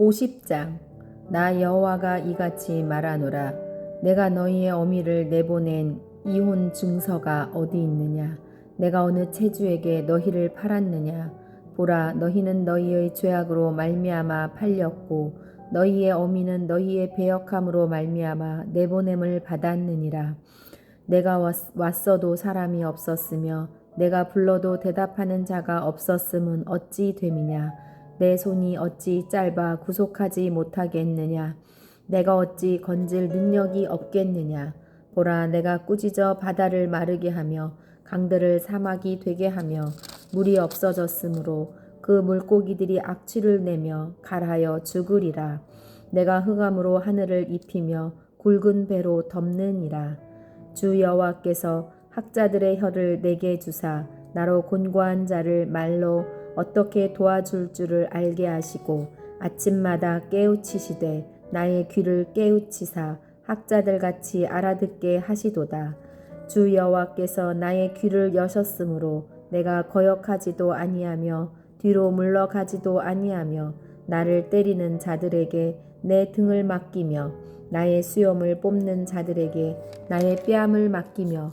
50장. 나 여호와가 이같이 말하노라. 내가 너희의 어미를 내보낸 이혼 증서가 어디 있느냐? 내가 어느 체주에게 너희를 팔았느냐? 보라 너희는 너희의 죄악으로 말미암아 팔렸고 너희의 어미는 너희의 배역함으로 말미암아 내보냄을 받았느니라. 내가 왔, 왔어도 사람이 없었으며 내가 불러도 대답하는 자가 없었음은 어찌 됨이냐 내 손이 어찌 짧아 구속하지 못하겠느냐? 내가 어찌 건질 능력이 없겠느냐? 보라 내가 꾸짖어 바다를 마르게 하며 강들을 사막이 되게 하며 물이 없어졌으므로 그 물고기들이 악취를 내며 갈하여 죽으리라. 내가 흑암으로 하늘을 입히며 굵은 배로 덮느니라. 주 여호와께서 학자들의 혀를 내게 주사 나로 곤고한 자를 말로 어떻게 도와줄 줄을 알게 하시고 아침마다 깨우치시되 나의 귀를 깨우치사 학자들 같이 알아듣게 하시도다. 주 여호와께서 나의 귀를 여셨으므로 내가 거역하지도 아니하며 뒤로 물러가지도 아니하며 나를 때리는 자들에게 내 등을 맡기며 나의 수염을 뽑는 자들에게 나의 뺨을 맡기며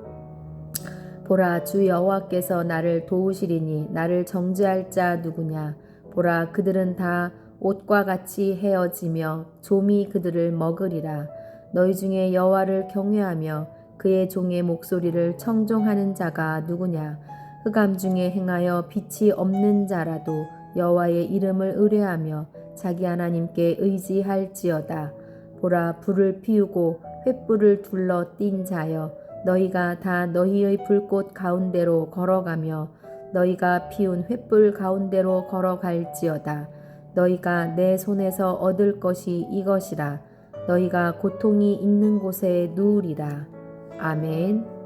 보라 주 여호와께서 나를 도우시리니 나를 정죄할 자 누구냐? 보라 그들은 다 옷과 같이 헤어지며 좀이 그들을 먹으리라. 너희 중에 여호와를 경외하며 그의 종의 목소리를 청종하는 자가 누구냐? 흑암 중에 행하여 빛이 없는 자라도 여호와의 이름을 의뢰하며 자기 하나님께 의지할지어다. 보라 불을 피우고 횃불을 둘러 띈 자여 너희가 다 너희의 불꽃 가운데로 걸어가며 너희가 피운 횃불 가운데로 걸어갈지어다. 너희가 내 손에서 얻을 것이 이것이라. 너희가 고통이 있는 곳에 누우리라. 아멘.